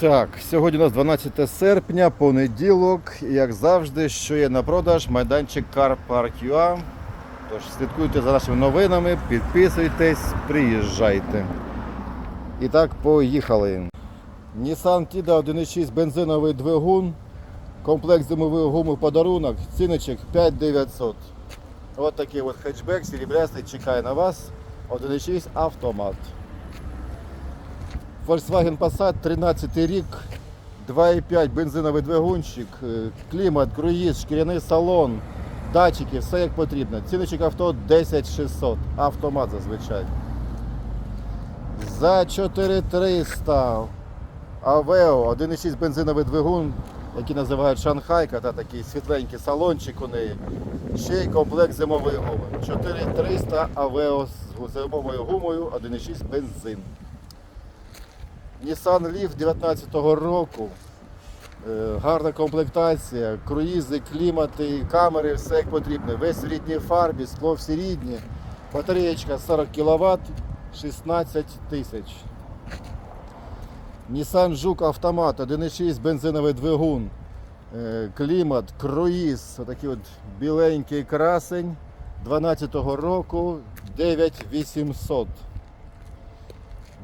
Так, сьогодні у нас 12 серпня, понеділок. І як завжди, що є на продаж, майданчик Car Park UA. Тож слідкуйте за нашими новинами, підписуйтесь, приїжджайте. І так, поїхали. Nissan Tida 1.6 бензиновий двигун. Комплект зимової гуми в подарунок. Ціночок 5900. Ось такий от хетчбек, серебрястий чекає на вас. 1.6 автомат. Volkswagen Passat 13 рік, 2,5 бензиновий двигунчик, е, клімат, круїз, шкіряний салон, датчики, все як потрібно. Ціночок авто 10600, автомат зазвичай. За 4300 Aveo 1,6 бензиновий двигун, який називають Шанхайка, та такий світленький салончик у неї. Ще й комплект зимової гуми. 4300 Aveo з зимовою гумою, 1,6 бензин. Nissan Leaf 19-го року. Е, Гарна комплектація, круїзи, клімати, камери, все як потрібно. Весь в рідній фарбі, скло всі рідні. Батареєчка 40 кВт, 16 тисяч. Nissan Жук автомат, 1,6 бензиновий двигун. Е, Клімат, круїз, отакий от біленький красень 12-го року 9800.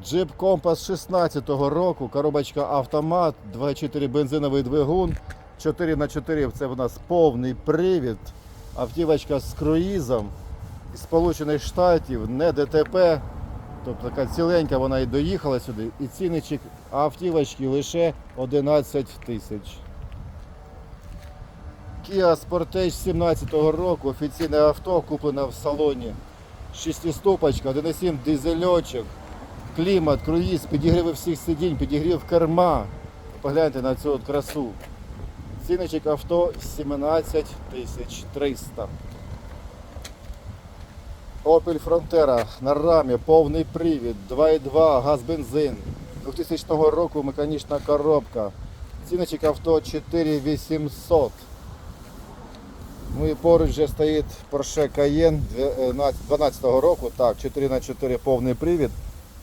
Jeep Compass 16-го року, коробочка автомат, 2.4 бензиновий двигун, 4х4 це в нас повний привід, автівочка з круїзом із Сполучених Штатів, не ДТП, тобто така ціленька вона і доїхала сюди. І цінничок автівочки лише 11 тисяч. Kia Sportage 17-го року, офіційне авто, куплене в салоні. Шестиступочка, 1,7 дизельочок клімат, круїз, підігріви всіх сидінь, підігрів керма. Погляньте на цю от красу. Ціночок авто 17 тисяч 300. Opel Frontera на рамі, повний привід, 2,2, газ бензин. 2000 року механічна коробка. Ціночок авто 4800. Ну і поруч вже стоїть Porsche Cayenne 12 року, так, 4х4 повний привід.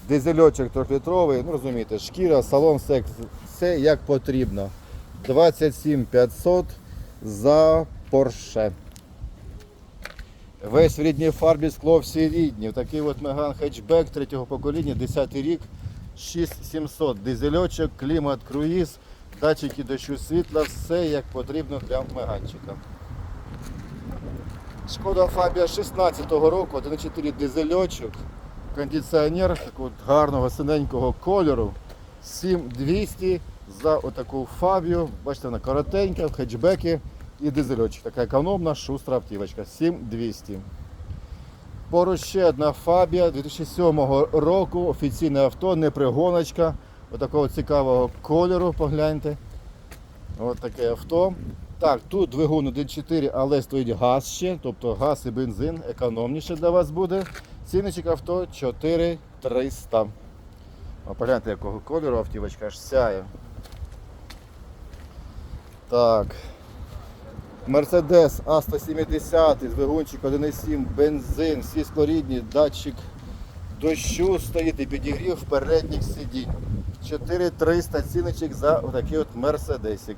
Дизельочок 3-літровий, ну розумієте, шкіра, салон, все, все як потрібно. 27 500 за Porsche. Весь в рідній фарбі скло всі рідні. Такий от Megane хетчбек третього покоління, 10 рік, 6700. Дизельочок, клімат, круїз, датчики дощу світла, все як потрібно для меганчика. Шкода Фабія 16-го року, 1,4 дизельочок кондиціонер такого гарного синенького кольору. 7200 за отаку фабію. Бачите, вона коротенька, в хетчбекі і дизельочок. Така економна, шустра автівочка. 7200. Поруч ще одна фабія 2007 року. Офіційне авто, не пригоночка. Отакого цікавого кольору, погляньте. Ось таке авто. Так, тут двигун 1.4, але стоїть газ ще, тобто газ і бензин економніше для вас буде. Ціночок авто 4300. А погляньте, якого кольору автівочка аж сяє. Так. Mercedes A170, двигунчик 1.7, бензин, всі склорідні, датчик дощу стоїть і підігрів передніх сидінь. 4300 ціночок за отакий от Мерседесик.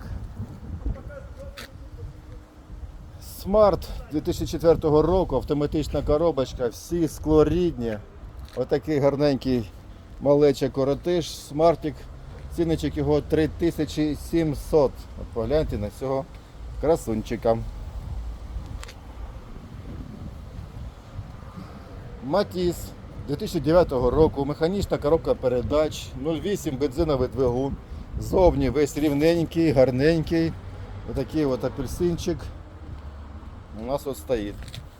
Smart 2004 року, автоматична коробочка, всі склорідні. Отакий гарненький малеча коротиш, смартик. Ціночок його 3700. От погляньте на цього красунчика. Матіс 2009 року, механічна коробка передач, 0,8 бензиновий двигун. Зовні весь рівненький, гарненький. Отакий от апельсинчик у нас от стоїть.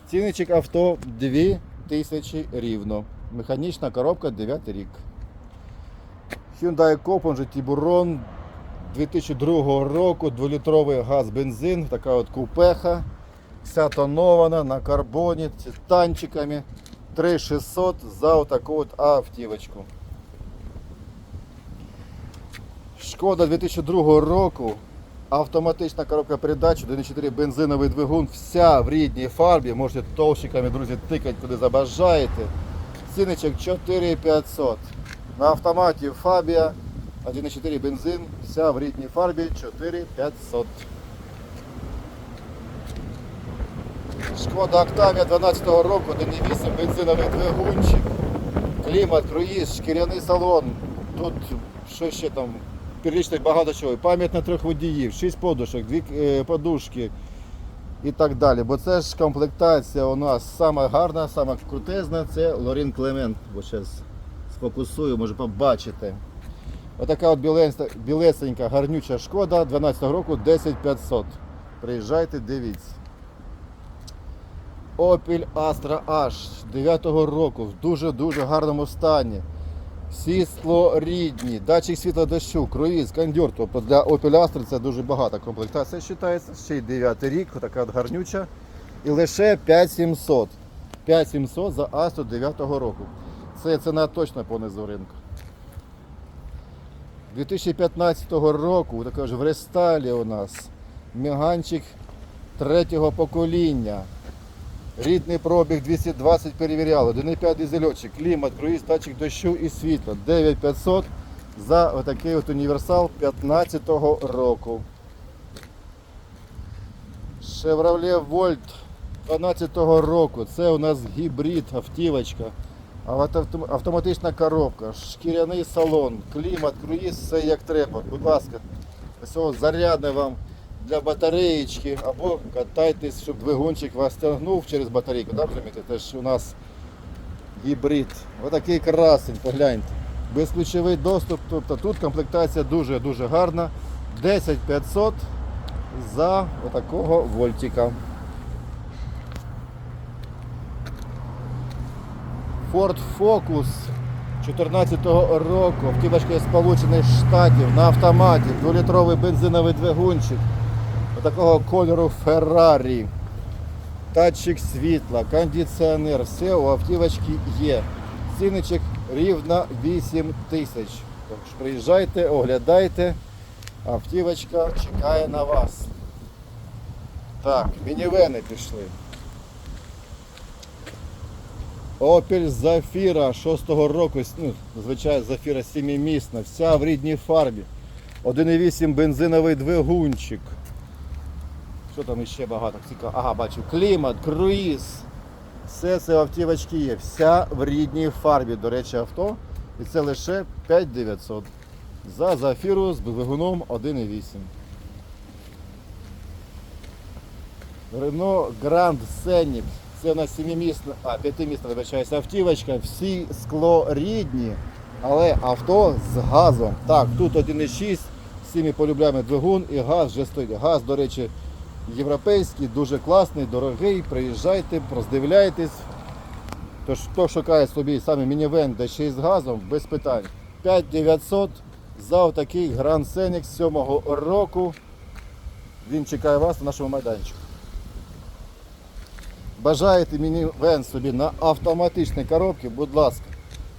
Цінничок авто 2000 рівно. Механічна коробка 9 рік. Hyundai Copan же Tiburon 2002 року, 2-літровий газ бензин, така от купеха. Вся тонована на карбоні, танчиками. 3600 за отаку от автівочку. Шкода 2002 року. Автоматична коробка передач, 1.4 бензиновий двигун, вся в рідній фарбі. Можете товщиками, друзі, тикати куди забажаєте. Ціничок 4500. На автоматі Фабія 1,4 бензин, вся в рідній фарбі 4500. Шкода Октавія 12 року, 1,8 бензиновий двигунчик, клімат, круїз, шкіряний салон. Тут що ще там, перелічити багато чого. Пам'ять на трьох водіїв, 6 подушок, 2 е, подушки і так далі. Бо це ж комплектація у нас сама гарна, сама крутезна, це Лорін Клемент. Бо зараз сфокусую, може побачите. Отака от білесенька, гарнюча шкода 12 року 10500. Приїжджайте, дивіться. Opel Astra H 9 року в дуже-дуже гарному стані. Всі скло рідні, датчик світла дощу, круїз, кондьор. Тобто для Opel Astra це дуже багата комплектація вважається. Ще й 9 рік, така гарнюча. І лише 5700. 5700 за Astra 9 року. Це ціна точно понизу ринку. 2015 року, також в рестайлі у нас міганчик третього покоління. Рідний пробіг 220 перевіряли, 1,5 дизельочок, клімат, круїз, датчик дощу і світла. 9500 за отакий от універсал 15 року. Chevrolet Volt 12 року. Це у нас гібрид, автівочка. Автоматична коробка, шкіряний салон, клімат, круїз, все як треба. Будь ласка, зарядне вам для батареєчки або катайтесь, щоб двигунчик вас тягнув через батарейку. Да? Це ж у нас гібрид. Отакий красень, погляньте. Безключовий доступ, тобто тут комплектація дуже-дуже гарна. 10500 за отакого вольтика. Ford Focus 2014 року, автівочка із Сполучених Штатів на автоматі, 2-літровий бензиновий двигунчик такого кольору Ferrari. Датчик світла, кондиціонер, все у автівочки є. Ціничок рівно 8 тисяч. Що приїжджайте, оглядайте. Автівочка чекає на вас. Так, мінівени пішли. Opel Zafira 6-го року, ну, звичайно, Zafira 7-місна, вся в рідній фарбі. 1,8 бензиновий двигунчик. Що там іще багато цікаво? Ага, бачу, клімат, круїз. Все це автівочки є. Вся в рідній фарбі, до речі, авто. І це лише 5900. За Zafira з двигуном 1,8. Renault Grand Scenic. Це у нас 7-місна, а 5-місна, вибачаюся, автівочка, всі скло рідні, але авто з газом. Так, тут 1,6, всі ми полюбляємо двигун і газ вже стоїть. Газ, до речі, європейський, дуже класний, дорогий. Приїжджайте, роздивляйтесь. Тож, хто шукає собі саме мінівен, де ще з газом, без питань. 5900 за такий Grand Scenic 7 року. Він чекає вас на нашому майданчику. Бажаєте мінівен собі на автоматичній коробці, будь ласка.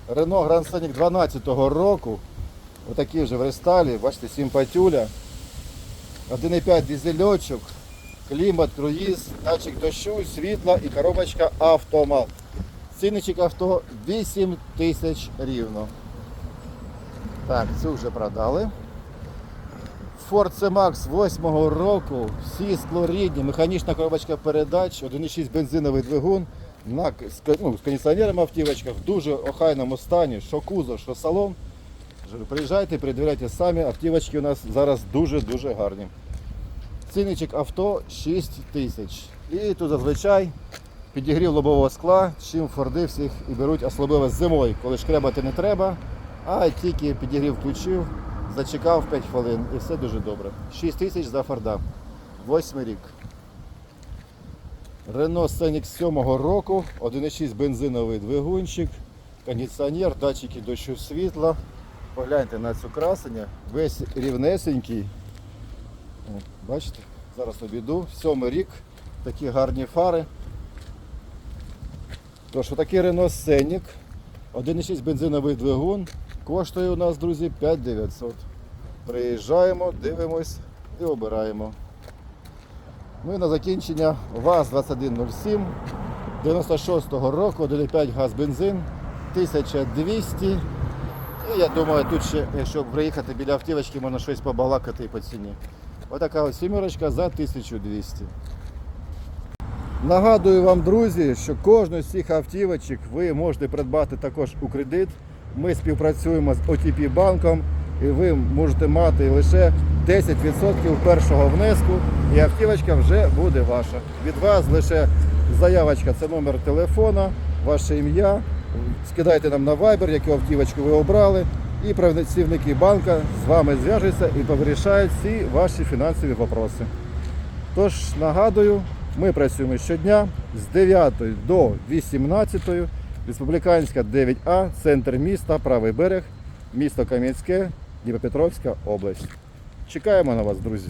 Renault Grand Scenic 12 року. Отакий вже в рестайлі, бачите, симпатюля. 1,5 дизельочок, клімат, круїз, датчик дощу, світла і коробочка автомат. Цінничок авто 8 тисяч рівно. Так, цю вже продали. Ford C-Max 8 року, всі склорідні, механічна коробочка передач, 1,6 бензиновий двигун, на, ну, з кондиціонером автівочка в дуже охайному стані, що кузов, що салон. Приїжджайте, передивляйте самі, автівочки у нас зараз дуже-дуже гарні. Цінничок авто 6 тисяч. І тут зазвичай підігрів лобового скла, чим форди всіх і беруть особливо зимою, коли шкребати не треба, а тільки підігрів включив, зачекав 5 хвилин і все дуже добре. 6 тисяч за форда. Восьмий рік. Renault Scenic 7 року, 1,6 бензиновий двигунчик, кондиціонер, датчики дощу світла. Погляньте на цю красення, весь рівнесенький. Бачите, зараз обійду. Сьомий рік, такі гарні фари. Тож, отакий Renault Scenic, 1,6 бензиновий двигун, коштує у нас, друзі, 5900. Приїжджаємо, дивимось і обираємо. Ну на закінчення ВАЗ-2107 96-го року, 1,5 газ бензин, 1200. І я думаю, тут ще, якщо приїхати біля автівочки, можна щось побалакати і по ціні. Отака ось сімерочка за 1200. Нагадую вам, друзі, що кожну з цих автівочок ви можете придбати також у кредит. Ми співпрацюємо з OTP банком і ви можете мати лише 10% першого внеску, і автівочка вже буде ваша. Від вас лише заявочка, це номер телефона, ваше ім'я. Скидайте нам на Viber, яку автівочку ви обрали, і працівники банка з вами зв'яжуться і повирішають всі ваші фінансові вопроси. Тож нагадую, ми працюємо щодня з 9 до 18, Республіканська 9А, центр міста, правий берег, місто Кам'янське, Дніпропетровська область. Чекаємо на вас, друзі.